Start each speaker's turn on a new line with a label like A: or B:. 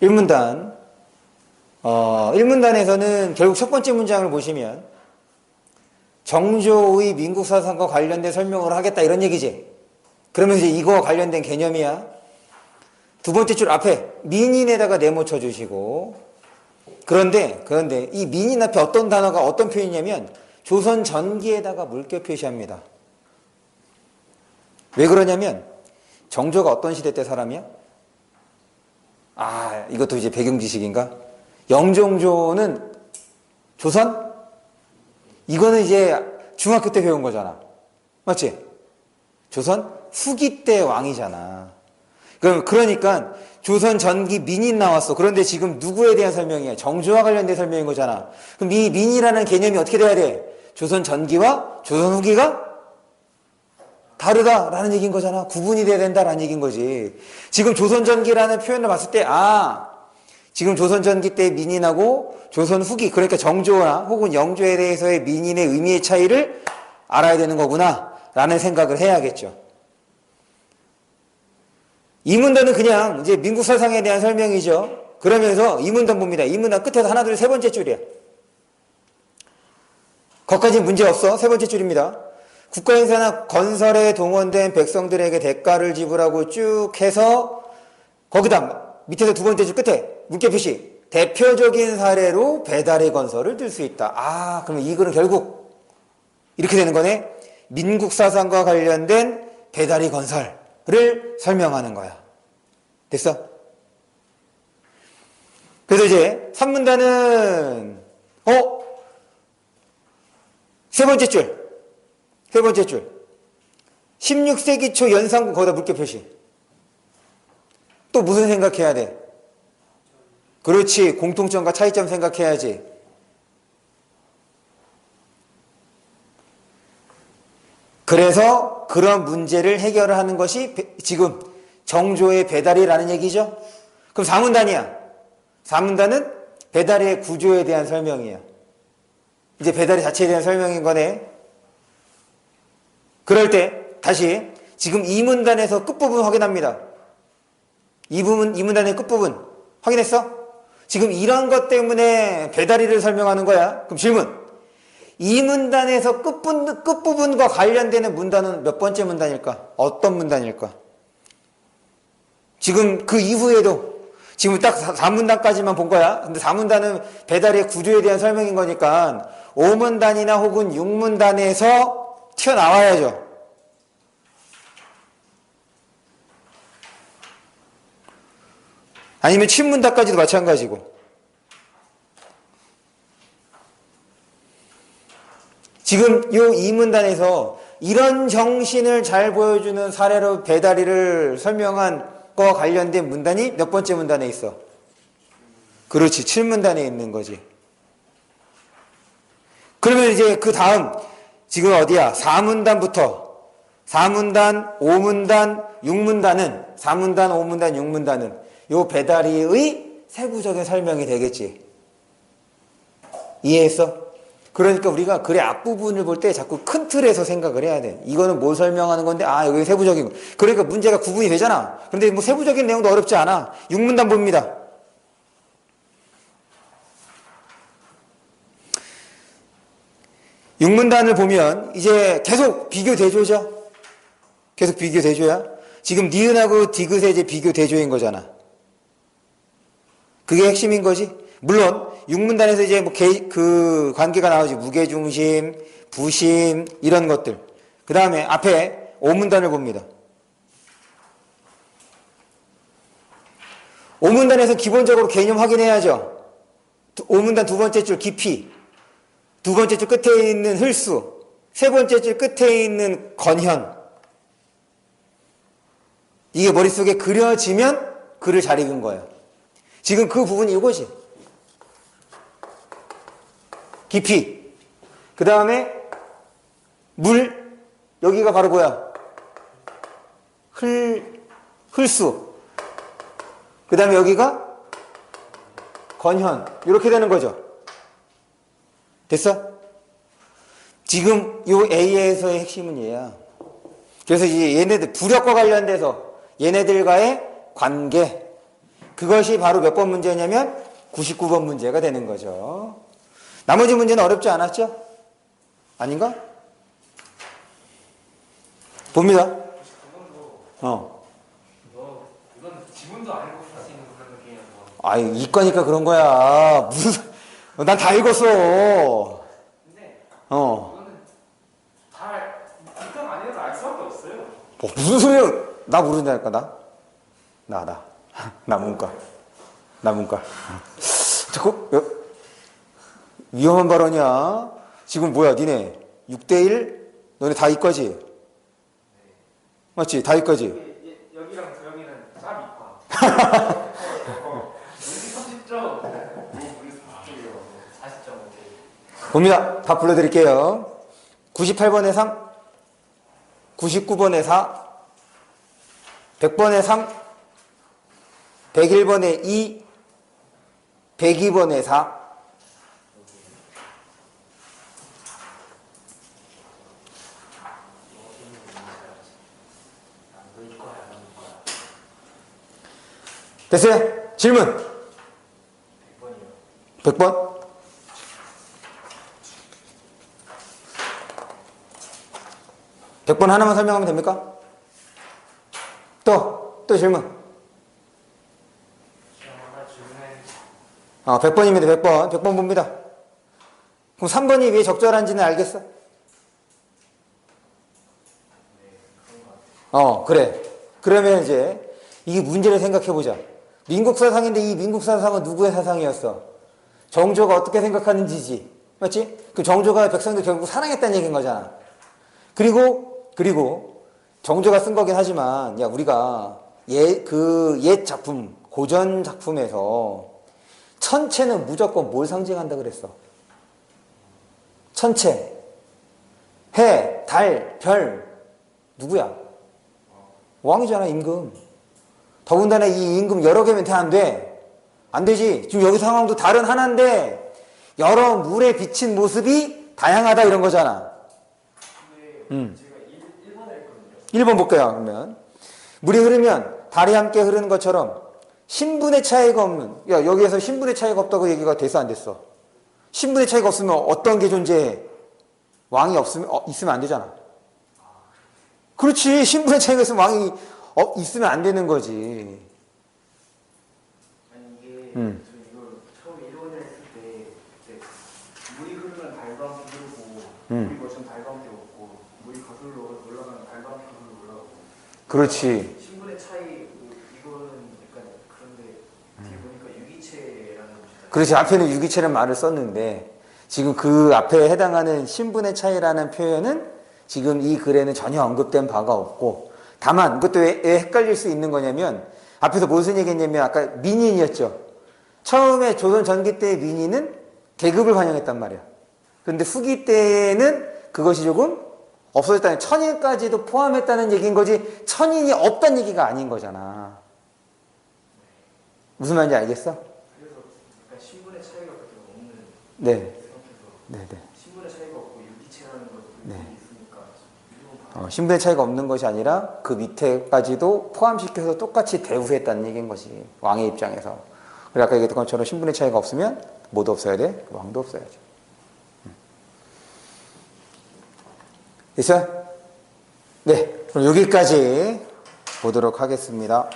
A: 1문단. 어, 1문단에서는 결국 첫 번째 문장을 보시면 정조의 민국 사상과 관련된 설명을 하겠다 이런 얘기지. 그러면서 이제 이거와 관련된 개념이야. 두 번째 줄 앞에 민인에다가 네모 쳐주시고 그런데 그런데 이 민인 앞에 어떤 단어가 어떤 표현이냐면 조선 전기에다가 물결 표시합니다. 왜 그러냐면 정조가 어떤 시대 때 사람이야? 아 이것도 이제 배경 지식인가? 영종조는 조선? 이거는 이제 중학교 때 배운 거잖아. 맞지? 조선 후기 때 왕이잖아. 그럼 그러니까 조선 전기 민인 나왔어. 그런데 지금 누구에 대한 설명이야? 정조와 관련된 설명인 거잖아. 그럼 이 민이라는 개념이 어떻게 돼야 돼? 조선 전기와 조선 후기가 다르다라는 얘기인 거잖아. 구분이 돼야 된다라는 얘기인 거지. 지금 조선 전기라는 표현을 봤을 때 아, 지금 조선 전기 때 민인하고 조선 후기 그러니까 정조나 혹은 영조에 대해서의 민인의 의미의 차이를 알아야 되는 거구나 라는 생각을 해야겠죠. 이 문단은 그냥 이제 민국 사상에 대한 설명이죠. 그러면서 이 문단 봅니다. 이 문단 끝에서 하나, 둘, 세 번째 줄이야. 거기까지 문제 없어. 세 번째 줄입니다. 국가행사나 건설에 동원된 백성들에게 대가를 지불하고 쭉 해서 거기다 밑에서 두 번째 줄 끝에 물개 표시 대표적인 사례로 배달의 건설을 들 수 있다. 아, 그러면 이 글은 결국 이렇게 되는 거네. 민국 사상과 관련된 배달의 건설을 설명하는 거야. 됐어? 그래서 이제 산문단은 어? 세 번째 줄. 세 번째 줄. 16세기 초 연산군 거기다 물개 표시. 또 무슨 생각해야 돼? 그렇지. 공통점과 차이점 생각해야지. 그래서 그런 문제를 해결하는 것이 배- 지금 정조의 배달이라는 얘기죠. 그럼 사문단이야. 사문단은 배달의 구조에 대한 설명이야. 이제 배달의 자체에 대한 설명인 거네. 그럴 때 다시 지금 이 문단에서 끝부분 확인합니다. 이 부분 이 문단의 끝부분 확인했어? 지금 이런 것 때문에 배달이를 설명하는 거야. 그럼 질문. 이 문단에서 끝부분, 끝부분과 관련되는 문단은 몇 번째 문단일까? 어떤 문단일까? 지금 그 이후에도 지금 딱 4문단까지만 본 거야. 근데 4문단은 배달의 구조에 대한 설명인 거니까 5문단이나 혹은 6문단에서 튀어나와야죠. 아니면 7문단까지도 마찬가지고. 지금 요 이문단에서 이런 정신을 잘 보여주는 사례로 배다리를 설명한 거와 관련된 문단이 몇 번째 문단에 있어? 그렇지. 7문단에 있는 거지. 그러면 이제 그 다음, 지금 어디야? 4문단부터 4문단, 5문단, 6문단은, 4문단, 5문단, 6문단은 요 배다리의 세부적인 설명이 되겠지. 이해했어? 그러니까 우리가 글의 앞부분을 볼 때 자꾸 큰 틀에서 생각을 해야 돼. 이거는 뭘 설명하는 건데, 아, 여기 세부적인 거. 그러니까 문제가 구분이 되잖아. 그런데 뭐 세부적인 내용도 어렵지 않아. 6문단 봅니다. 육문단을 보면 이제 계속 비교 대조죠. 계속 비교 대조야. 지금 니은하고 디귿의 이제 비교 대조인 거잖아. 그게 핵심인 거지. 물론 육문단에서 이제 뭐그 관계가 나오지 무게중심, 부심 이런 것들. 그 다음에 앞에 오문단을 봅니다. 오문단에서 기본적으로 개념 확인해야죠. 두- 오문단 두 번째 줄 깊이, 두 번째 줄 끝에 있는 흘수, 세 번째 줄 끝에 있는 건현. 이게 머릿속에 그려지면 글을 잘 읽은 거예요. 지금 그 부분이 이거지. 깊이. 그 다음에 물. 여기가 바로 뭐야? 흘, 흘수. 그 다음에 여기가 건현. 이렇게 되는 거죠. 됐어? 지금 요 A에서의 핵심은 얘야. 그래서 이제 얘네들, 부력과 관련돼서 얘네들과의 관계, 그것이 바로 몇 번 문제냐면 99번 문제가 되는 거죠. 나머지 문제는 어렵지 않았죠? 아닌가? 봅니다. 어. 아이, 이과니까 그런 거야. 무슨, 난 다 읽었어.
B: 근데
A: 어.
B: 이거는 잘 일단 안 해도 알 수밖에 없어요.
A: 뭐, 무슨 소리야? 나 모른다니까, 나? 나, 나. 나 문과. 나 문과. 자꾸, 여, 위험한 발언이야. 지금 뭐야, 니네. 6대1? 너네 다 이과지? 맞지? 다 이과지?
B: 여기랑 저영이는 짭 이과. 우리 30점, 우리 40점이요. 40점.
A: 봅니다. 다 불러드릴게요. 98번에 3, 99번에 4, 100번에 3, 101번에 2, 102번에 4.
B: 너 이과야, 너 이과야.
A: 됐어요? 질문.
B: 100번이요.
A: 100번. 백번 하나만 설명하면 됩니까? 또, 또 질문. 어, 100번입니다, 100번. 100번 봅니다. 그럼 3번이 왜 적절한지는 알겠어? 어, 그래. 그러면 이제 이게 문제를 생각해 보자. 민국 사상인데 이 민국 사상은 누구의 사상이었어? 정조가 어떻게 생각하는지지. 맞지? 그 정조가 백성들 결국 사랑했다는 얘기인 거잖아. 그리고, 그리고 정조가 쓴 거긴 하지만, 야, 우리가 예, 그 옛 작품, 고전 작품에서 천체는 무조건 뭘 상징한다 그랬어? 천체. 해, 달, 별. 누구야? 왕이잖아, 임금. 더군다나 이 임금 여러 개면 돼, 안 돼? 안 되지. 지금 여기 상황도 다른 하나인데, 여러 물에 비친 모습이 다양하다, 이런 거잖아. 음.
B: 제가 1, 1번을 했거든요.
A: 1번 볼게요, 그러면. 물이 흐르면 달이 함께 흐르는 것처럼 신분의 차이가 없는, 야, 여기에서 신분의 차이가 없다고 얘기가 됐어, 안 됐어? 신분의 차이가 없으면 어떤 게 존재해? 왕이 없으면, 어, 있으면 안 되잖아. 그렇지. 신분의 차이가 있으면 왕이 어, 있으면 안 되는 거지.
B: 아니 이게
A: 음.
B: 저 이걸 처음에 1번을 했을 때 이제 물이 흐르면 달과 함께 흐르고
A: 음.
B: 거치면 달과 함께 없고 물이 거슬러 올라가면 달과 함께 거슬러 올라가고
A: 그렇지.
B: 신분의 차이 뭐 이거는 약간 그런데 뒤에 보니까 유기체라는.
A: 그렇지. 앞에는 유기체라는 말을 썼는데, 지금 그 앞에 해당하는 신분의 차이라는 표현은 지금 이 글에는 전혀 언급된 바가 없고, 다만, 이것도 왜, 왜 헷갈릴 수 있는 거냐면, 앞에서 무슨 얘기 했냐면, 아까 민인이었죠. 처음에 조선 전기 때의 민인은 계급을 반영했단 말이야. 그런데 후기 때는 그것이 조금 없어졌다는, 천인까지도 포함했다는 얘기인 거지, 천인이 없다는 얘기가 아닌 거잖아. 무슨 말인지 알겠어?
B: 그래서 약간 신분의 차이가 그렇게 없는
A: 네. 네, 네.
B: 신분의 차이가 없고 유기체라는 것도
A: 네.
B: 있으니까
A: 어, 신분의 차이가 없는 것이 아니라 그 밑에까지도 포함시켜서 똑같이 대우했다는 얘기인 것이 왕의 입장에서. 그래 아까 얘기했던 것처럼 신분의 차이가 없으면 뭐도 없어야 돼? 왕도 없어야죠. 됐어요? 네, 그럼 여기까지 보도록 하겠습니다.